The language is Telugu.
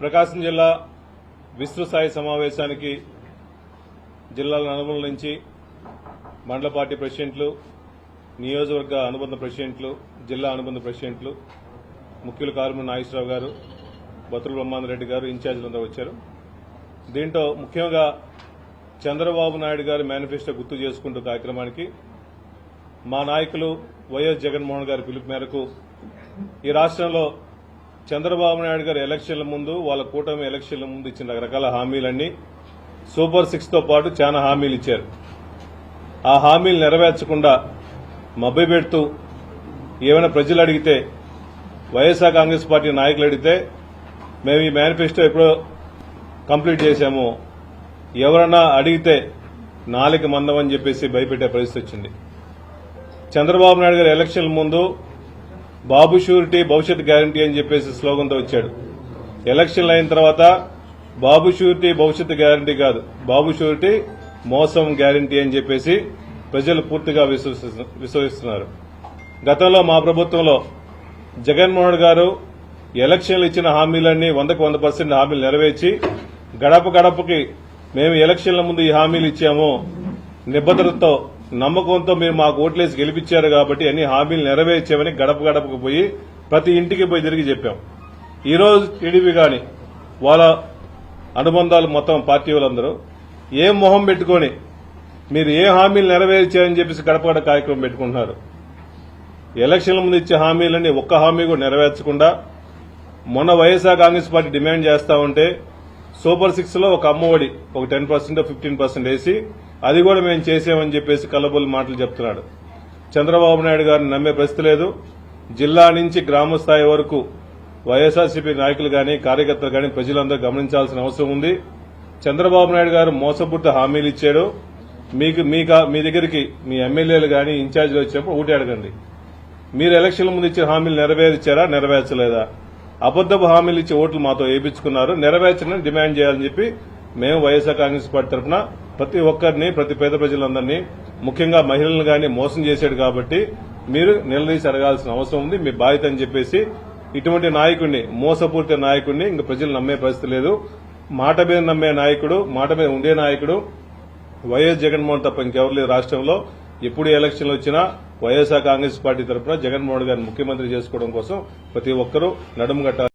ప్రకాశం జిల్లా విస్తృత స్థాయి సమావేశానికి జిల్లాల నలుగుల నుంచి మండల పార్టీ ప్రెసిడెంట్లు నియోజకవర్గ అనుబంధ ప్రెసిడెంట్లు జిల్లా అనుబంధ ప్రెసిడెంట్లు ముఖ్యులు కారుమూరి నాగేశ్వరరావు గారు బతుల బ్రహ్మాందరెడ్డి గారు ఇన్ఛార్జీలందరూ వచ్చారు. దీంట్లో ముఖ్యంగా చంద్రబాబు నాయుడు గారి మేనిఫెస్టో గుర్తు చేసుకుంటూ కార్యక్రమానికి మా నాయకులు వైఎస్ జగన్మోహన్ గారి పిలుపు మేరకు ఈ రాష్ట్రంలో చంద్రబాబు నాయుడు గారు ఎలక్షన్ల ముందు వాళ్ళ కూటమి ఎలక్షన్ల ముందు ఇచ్చిన రకరకాల హామీలన్నీ సూపర్ సిక్స్తో పాటు చాలా హామీలు ఇచ్చారు. ఆ హామీలు నెరవేర్చకుండా మభ్యపెడుతూ ఏమైనా ప్రజలు అడిగితే వైఎస్ఆర్ కాంగ్రెస్ పార్టీ నాయకులు అడిగితే మేము ఈ మేనిఫెస్టో ఎప్పుడో కంప్లీట్ చేశాము. ఎవరన్నా అడిగితే నాలుగు మందం అని చెప్పేసి భయపెట్టే పరిస్థితి వచ్చింది. చంద్రబాబు నాయుడు గారు ఎలక్షన్ల ముందు బాబు షూరిటీ భవిష్యత్ గ్యారంటీ అని చెప్పేసి స్లోగన్తో వచ్చాడు. ఎలక్షన్లు అయిన తర్వాత బాబు షూరిటీ భవిష్యత్ గ్యారంటీ కాదు. బాబు షూరిటీ మోసం గ్యారంటీ అని చెప్పేసి ప్రజలు పూర్తిగా విశ్వసిస్తున్నారు. గతంలో మా ప్రభుత్వంలో జగన్మోహన్ గారు ఎలక్షన్లు ఇచ్చిన హామీలన్నీ వందకు వంద పర్సెంట్ హామీలు నెరవేర్చి గడప గడపకి మేము ఎలక్షన్ల ముందు ఈ హామీలు ఇచ్చాము. నిబద్ధతతో నమ్మకంతో మీరు మాకు ఓట్లేసి గెలిపించారు కాబట్టి అన్ని హామీలు నెరవేర్చామని గడప గడపకు పోయి ప్రతి ఇంటికి పోయి తిరిగి చెప్పాం. ఈ రోజు టీడీపీ గాని వాళ్ళ అనుబంధాలు మొత్తం పార్టీ వాళ్ళందరూ ఏం మొహం పెట్టుకొని మీరు ఏ హామీలు నెరవేర్చారని చెప్పేసి గడప గడప కార్యక్రమం పెట్టుకుంటున్నారు. ఎలక్షన్ల ముందు ఇచ్చే హామీలన్నీ ఒక్క హామీ కూడా నెరవేర్చకుండా మొన్న వైఎస్ఆర్ కాంగ్రెస్ పార్టీ డిమాండ్ చేస్తా ఉంటే సూపర్ సిక్స్లో ఒక అమ్మఒడి ఒక టెన్ పర్సెంట్ ఫిఫ్టీన్ పర్సెంట్ వేసి అది కూడా మేము చేసామని చెప్పేసి కలబుల్ మాటలు చెప్తున్నాడు. చంద్రబాబు నాయుడు గారిని నమ్మే పరిస్థితి లేదు. జిల్లా నుంచి గ్రామ స్థాయి వరకు వైఎస్ఆర్సీపీ నాయకులు కానీ కార్యకర్తలు కానీ ప్రజలందరూ గమనించాల్సిన అవసరం ఉంది. చంద్రబాబు నాయుడు గారు మోసపూర్తి హామీలు ఇచ్చాడు. మీకు మీ దగ్గరికి మీ ఎమ్మెల్యేలు కానీ ఇన్ఛార్జీలు వచ్చినప్పుడు ఊటి అడగండి. మీరు ఎలక్షన్ల ముందు ఇచ్చిన హామీలు నెరవేర్చారా నెరవేర్చలేదా? అబద్దపు హామీలు ఇచ్చి ఓట్లు మాతో వేయించుకున్నారు. నెరవేర్చని డిమాండ్ చేయాలని చెప్పి మేము వైఎస్ఆర్ కాంగ్రెస్ పార్టీ తరఫున ప్రతి ఒక్కరిని ప్రతి పేద ప్రజలందరినీ ముఖ్యంగా మహిళలను గాని మోసం చేశాడు కాబట్టి మీరు నిలదీసి అడగాల్సిన అవసరం ఉంది. మీ బాధ్యత అని చెప్పేసి ఇటువంటి నాయకుడిని మోసపూరిత నాయకుడిని ఇంక ప్రజలు నమ్మే పరిస్థితి లేదు. మాట మీద నమ్మే నాయకుడు మాట మీద ఉండే నాయకుడు వైఎస్ జగన్మోహన్ తప్ప ఇంకెవరు లేరు రాష్ట్రంలో. ఎప్పుడు ఎలక్షన్లు వచ్చినా వైఎస్ఆర్ కాంగ్రెస్ పార్టీ తరఫున జగన్మోహన్ గారిని ముఖ్యమంత్రి చేసుకోవడం కోసం ప్రతి ఒక్కరూ నడుము కట్టాలి.